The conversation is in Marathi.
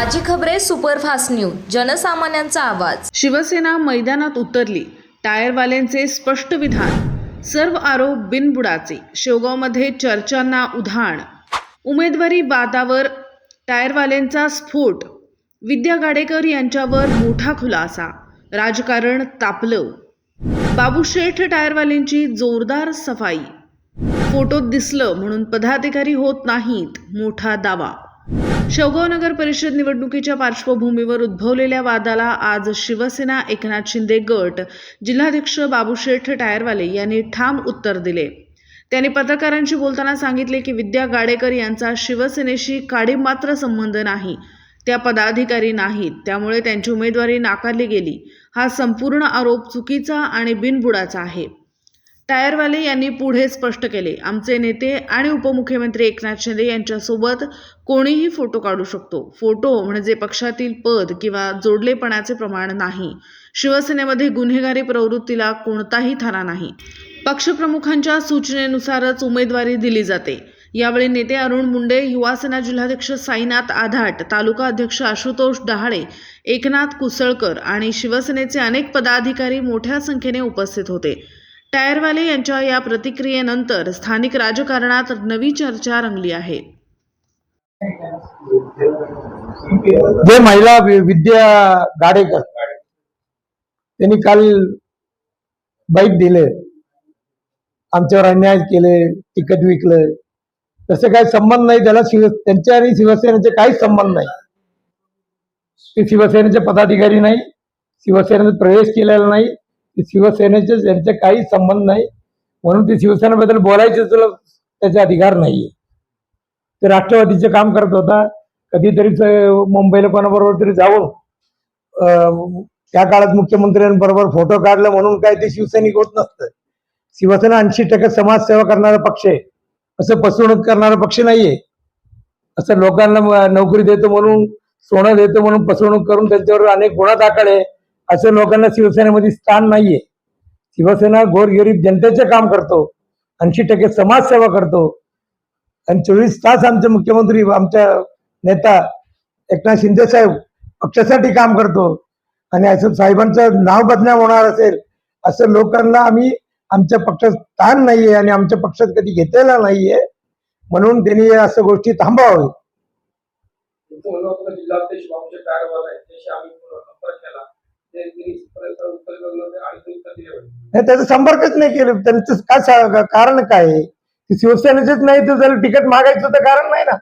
ताजी खबरे सुपरफास्ट न्यूज जनसामान्यांचा आवाज. शिवसेना मैदानात उतरली. टायरवाल्यांचे स्पष्ट विधान. सर्व आरोप बिनबुडाचे. शेवगावमध्ये चर्चांना उधाण. उमेदवारी वादावर टायरवाल्यांचा स्फोट. विद्या गाडेकर यांच्यावर मोठा खुलासा. राजकारण तापलं. बाबूशेठ टायरवाल्यांची जोरदार सफाई. फोटोत दिसलं म्हणून पदाधिकारी होत नाहीत मोठा दावा. शेवगाव नगर परिषद निवडणुकीच्या पार्श्वभूमीवर उद्भवलेल्या वादाला आज शिवसेना एकनाथ शिंदे गट जिल्हाध्यक्ष बाबूशेठ टायरवाले यांनी ठाम उत्तर दिले. त्यांनी पत्रकारांशी बोलताना सांगितले की विद्या गाडेकर यांचा शिवसेनेशी काडी मात्र संबंध नाही. त्या पदाधिकारी नाहीत त्यामुळे त्यांची उमेदवारी नाकारली गेली. हा संपूर्ण आरोप चुकीचा आणि बिनबुडाचा आहे. टायरवाले यांनी पुढे स्पष्ट केले. आमचे नेते आणि उपमुख्यमंत्री एकनाथ शिंदे यांच्यासोबत कोणीही फोटो काढू शकतो. फोटो म्हणजे पक्षातील पद किंवा जोडलेपणाचे प्रमाण नाही. शिवसेनेमध्ये गुन्हेगारी प्रवृत्तीला कोणताही थारा नाही. पक्षप्रमुखांच्या सूचनेनुसारच उमेदवारी दिली जाते. यावेळी नेते अरुण मुंडे युवासेना जिल्हाध्यक्ष साईनाथ आधाट तालुका अध्यक्ष आशुतोष डहाळे एकनाथ कुसळकर आणि शिवसेनेचे अनेक पदाधिकारी मोठ्या संख्येने उपस्थित होते. टायरवाले यांच्या या प्रतिक्रियेनंतर स्थानिक राजकारणात नवी चर्चा रंगली आहे. जे महिला विद्या गाडेकर त्यांनी काल बाईक दिले. आमच्यावर अन्याय केले तिकट विकले. तसे काही संबंध नाही त्याला शिव त्यांच्या आणि शिवसेनेचे काहीच संबंध नाही. ते शिवसेनेचे पदाधिकारी नाही शिवसेनेत प्रवेश केलेला नाही. ती शिवसेनेचे त्यांचे काही संबंध नाही. म्हणून ते शिवसेनेबद्दल बोलायचे तुला त्याचा अधिकार नाहीये. ते राष्ट्रवादीचे काम करत होता. कधीतरी मुंबईला कोणाबरोबर तरी जाऊन अं, त्या काळात मुख्यमंत्र्यांबरोबर फोटो काढला म्हणून काय ते शिवसैनिक होत नसतं. शिवसेना ऐंशी टक्के समाजसेवा करणारा पक्ष आहे. असं फसवणूक करणारा पक्ष नाहीये. असं लोकांना नोकरी देतो म्हणून सोनं देतो म्हणून फसवणूक करून त्यांच्यावर अनेक गुन्हा दाखल आहे. असं लोकांना शिवसेनेमध्ये स्थान नाहीये. शिवसेना गोरगरीब जनतेचे काम करतो. ऐंशी टक्के समाजसेवा करतो. आणि चोवीस तास आमचे मुख्यमंत्री आमच्या नेता एकनाथ शिंदे साहेब पक्षासाठी काम करतो. आणि असं साहेबांचं नाव बदनाम होणार असेल असं लोकांना आम्ही आमच्या पक्षात स्थान नाहीये आणि आमच्या पक्षात कधी घेतलेला नाहीये म्हणून त्यांनी असं गोष्टी थांबवावे नाही त्याचा संपर्कच नाही केलं त्यांचं काय कारण काय आहे? ते शिवसेनेचेच नाही तर त्याला तिकीट मागायचं तर कारण नाही ना